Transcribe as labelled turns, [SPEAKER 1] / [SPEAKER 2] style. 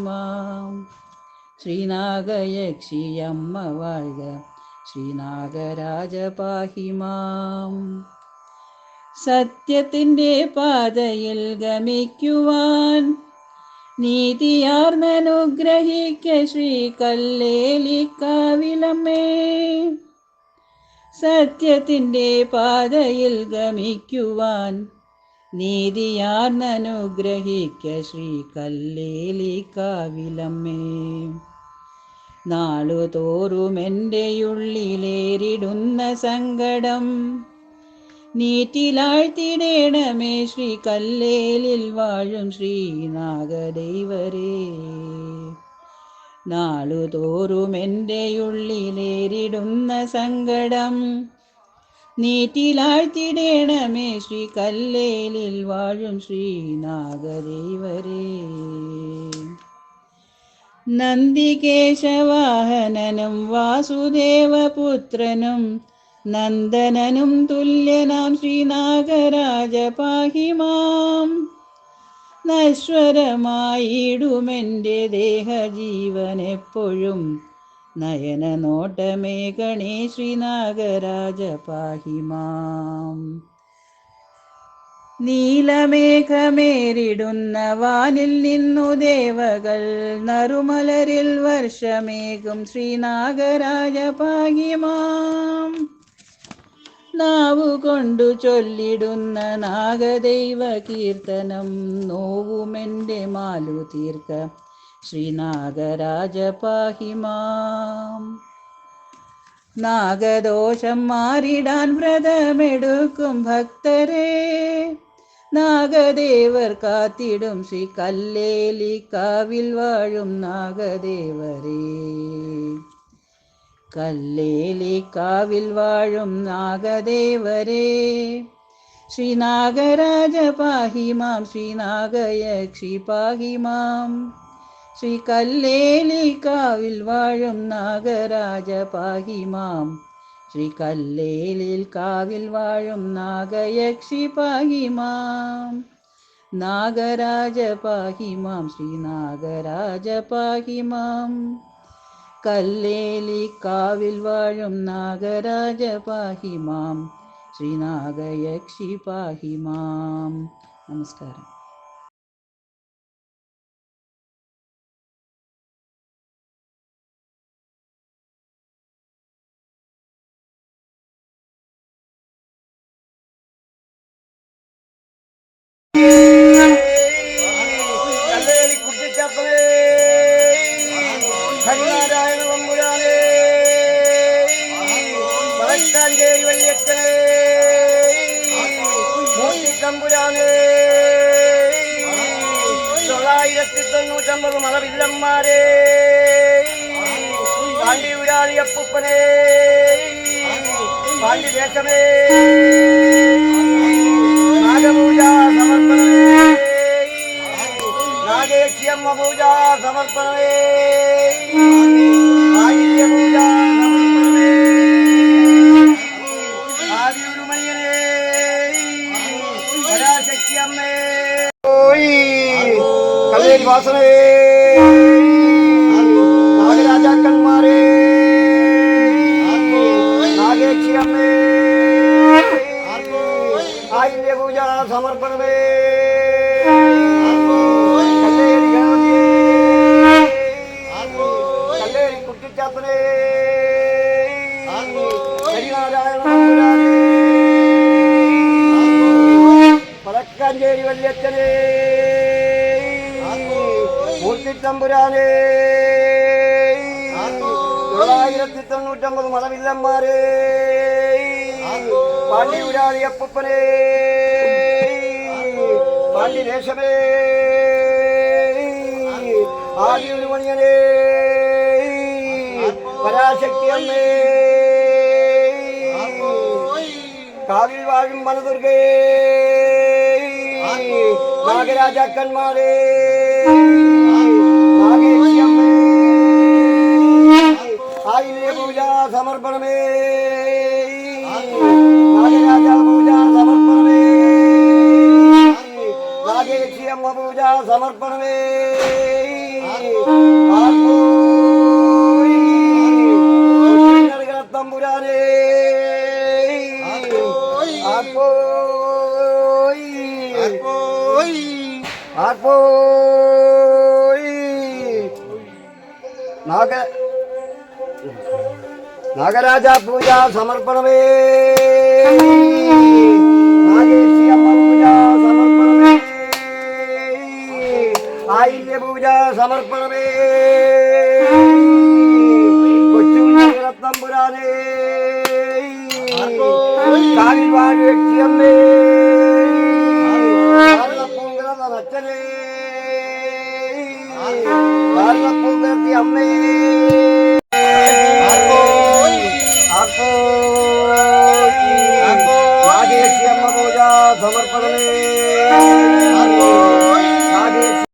[SPEAKER 1] മാം ശ്രീനാഗയക്ഷിയമ്മ വാഴ ശ്രീനാഗരാജ പാഹി സത്യത്തിന്റെ പാതയിൽ ഗമിക്കുവാൻ നീതിയാർന്നനുഗ്രഹിക്ക ശ്രീ കല്ലേലിക്കാവിലമ്മേ സത്യത്തിന്റെ പാതയിൽ ഗമിക്കുവാൻ നീതിയാർന്നനുഗ്രഹിക്ക ശ്രീ കല്ലേലിക്കാവിലമ്മേ ഉള്ളിലേരിടുന്ന സങ്കടം നീറ്റിലാഴ്ത്തിടേണമേ ശ്രീ കല്ലേലിൽ വാഴും ശ്രീ നാഗദൈവരേ നാളുതോറും എന്റെ ഉള്ളിലേരിടുന്ന സങ്കടം നീറ്റിലാഴ്ത്തിടേണമേ ശ്രീ കല്ലേലിൽ വാഴും ശ്രീ നാഗദൈവരേ നന്ദികേശവാഹനനും വാസുദേവപുത്രനും നന്ദനനും തുല്യനാം ശ്രീനാഗരാജ പാഹിമാം നശ്വരമായിടുമെന്റെ ദേഹജീവൻ എപ്പോഴും നയന നോട്ടമേ ഗണേ ശ്രീനാഗരാജ പാഹി മാം. നീലമേഘമേറിടുന്ന വാനിൽ നിന്നു ദേവകൾ നറുമലരിൽ വർഷമേകും ശ്രീനാഗരാജ പാഹിമാം നാവുകൊണ്ടു ചൊല്ലിടുന്ന നാഗദൈവ കീർത്തനം നോവുമെന്റെ മാലു തീർക്ക. ശ്രീനാഗരാജ പാഹിമാം നാഗദോഷം മാറിടാൻ വ്രതമെടുക്കും ഭക്തരെ. നാഗദേവർ കാത്തിടും ശ്രീ കല്ലേലി കാവിൽ വാഴും നാഗദേവരേ. കല്ലേലി കാവിൽ വാഴും നാഗദേവരേ. ശ്രീനാഗരാജ പാഹിമാം ശ്രീനാഗയക്ഷി പാഹിമാം ശ്രീ കല്ലേലി കാവിൽ വാഴും നാഗരാജ പാഹിമാം ശ്രീ കല്ലേലിൽ കാവിൽ വാഴും നാഗയക്ഷി പാഹിമാം നാഗരാജ പാഹിമാം ശ്രീ നാഗരാജ പാഹിമാം കല്ലേലി കാവിൽ വാഴും നാഗരാജ പാഹിമാം ശ്രീ നാഗയക്ഷി പാഹിമാം നമസ്കാരം.
[SPEAKER 2] തമ്പുരാനേ തൊള്ളായിരത്തി തൊണ്ണൂറ്റമ്പത് മലവില്ലന്മാരേ പാണ്ഡിയുരാളി അപ്പൂപ്പനേ പാണ്ഡിദേശമേ നാഗപൂജ സമർപ്പണമേ നാഗേക്ഷിയമ്മ പൂജ സമർപ്പണമേ एक वासने नागराजा कन्मारे नागे क्षीरम में। आई ने पूजा समर्पण में। பறக்காஞ்சேரி வல்லியச்சனே തമ്പുരാനേ തൊള്ളായിരത്തി തൊണ്ണൂറ്റമ്പത് മതവില്ലന്മാരേ പാണ്ഡിയുരാളി അപ്പൂപ്പനേ പാണ്ഡിദേശമേ ആദിയൊരു മണിയനേ പരാശക്തി അമ്മേ. കാവിൽ വാഴും വനദുർഗേ നാഗരാജാക്കന്മാരേ. సాయి పూజా సమర్పణమే నాగరాజా పూజా సమర్పణమే నాగేశి అమ్మ పూజా సమర్పణమే తంబురానే ఆర్పోయి ఆర్పోయి ఆర్పోయి నాగ नग राजा समर्पण पूजा समर्पण आई అమ్మే